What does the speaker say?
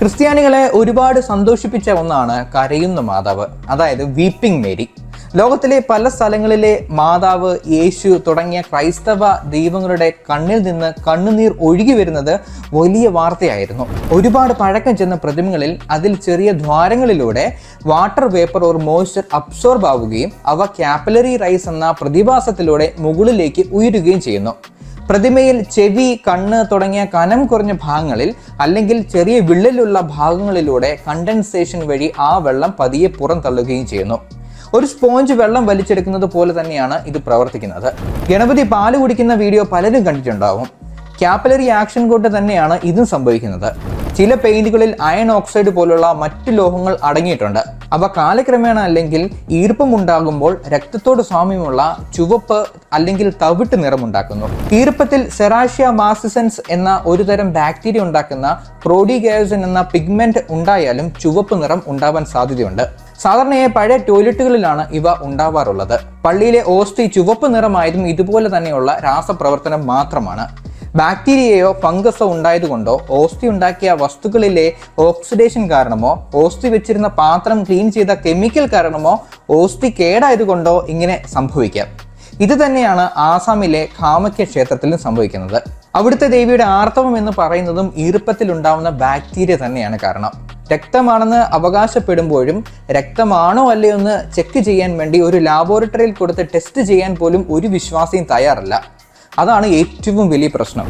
ക്രിസ്ത്യാനികളെ ഒരുപാട് സന്തോഷിപ്പിച്ച ഒന്നാണ് കരയുന്ന മാതാവ് അതായത് വീപ്പിംഗ് മേരി. ലോകത്തിലെ പല സ്ഥലങ്ങളിലെ മാതാവ് യേശു തുടങ്ങിയ ക്രൈസ്തവ ദൈവങ്ങളുടെ കണ്ണിൽ നിന്ന് കണ്ണുനീർ ഒഴുകി വരുന്നത് വലിയ വാർത്തയായിരുന്നു. ഒരുപാട് പഴക്കം ചെന്ന പ്രതിമകളിൽ അതിൽ ചെറിയ ദ്വാരങ്ങളിലൂടെ water vapour or moisture absorb ആവുകയും അവ കാപ്പിലറി റൈസ് എന്ന പ്രതിഭാസത്തിലൂടെ മുകളിലേക്ക് ഉയരുകയും ചെയ്യുന്നു. പ്രതിമയിൽ ചെവി കണ്ണ് തുടങ്ങിയ കനം കുറഞ്ഞ ഭാഗങ്ങളിൽ അല്ലെങ്കിൽ ചെറിയ വിള്ളലുള്ള ഭാഗങ്ങളിലൂടെ കണ്ടൻസേഷൻ വഴി ആ വെള്ളം പതിയെ പുറന്തള്ളുകയും ചെയ്യുന്നു. ഒരു സ്പോഞ്ച് വെള്ളം വലിച്ചെടുക്കുന്നത് പോലെ തന്നെയാണ് ഇത് പ്രവർത്തിക്കുന്നത്. ഗണപതി പാൽ കുടിക്കുന്ന വീഡിയോ പലരും കണ്ടിട്ടുണ്ടാവും. ക്യാപ്പലറി ആക്ഷൻ കൊണ്ട് തന്നെയാണ് ഇതും സംഭവിക്കുന്നത്. ചില പെയിന്റുകളിൽ അയൺ ഓക്സൈഡ് പോലുള്ള മറ്റു ലോഹങ്ങൾ അടങ്ങിയിട്ടുണ്ട്. അവ കാലക്രമേണ അല്ലെങ്കിൽ ഈർപ്പമുണ്ടാകുമ്പോൾ രക്തത്തോട് സാമ്യമുള്ള ചുവപ്പ് അല്ലെങ്കിൽ തവിട്ട് നിറമുണ്ടാക്കുന്നു. ഈർപ്പത്തിൽ സെറാഷ്യ മാസിസൻസ് എന്ന ഒരു തരം ബാക്ടീരിയ ഉണ്ടാക്കുന്ന പ്രോഡിഗയോസിൻ എന്ന പിഗ്മെന്റ് ഉണ്ടായാലും ചുവപ്പ് നിറം ഉണ്ടാവാൻ സാധ്യതയുണ്ട്. സാധാരണയായി പഴയ ടോയ്ലറ്റുകളിലാണ് ഇവ ഉണ്ടാവാറുള്ളത്. പള്ളിയിലെ ഓസ്തി ചുവപ്പ് നിറമായതും ഇതുപോലെ തന്നെയുള്ള രാസപ്രവർത്തനം മാത്രമാണ്. ബാക്ടീരിയയോ ഫംഗസോ ഉണ്ടായതുകൊണ്ടോ ഓസ്തി ഉണ്ടാക്കിയ വസ്തുക്കളിലെ ഓക്സിഡേഷൻ കാരണമോ ഓസ്തി വെച്ചിരുന്ന പാത്രം ക്ലീൻ ചെയ്ത കെമിക്കൽ കാരണമോ ഓസ്തി കേടായതുകൊണ്ടോ ഇങ്ങനെ സംഭവിക്കാം. ഇത് തന്നെയാണ് ആസാമിലെ കാമക്യ ക്ഷേത്രത്തിലും സംഭവിക്കുന്നത്. അവിടുത്തെ ദേവിയുടെ ആർത്തവം എന്ന് പറയുന്നതും ഈർപ്പത്തിൽ ഉണ്ടാവുന്ന ബാക്ടീരിയ തന്നെയാണ് കാരണം. രക്തമാണെന്ന് അവകാശപ്പെടുമ്പോഴും രക്തമാണോ അല്ലയോ എന്ന് ചെക്ക് ചെയ്യാൻ വേണ്ടി ഒരു ലാബോറട്ടറിയിൽ കൊടുത്ത് ടെസ്റ്റ് ചെയ്യാൻ പോലും ഒരു വിശ്വാസിയും തയ്യാറല്ല. അതാണ് ഏറ്റവും വലിയ പ്രശ്നം.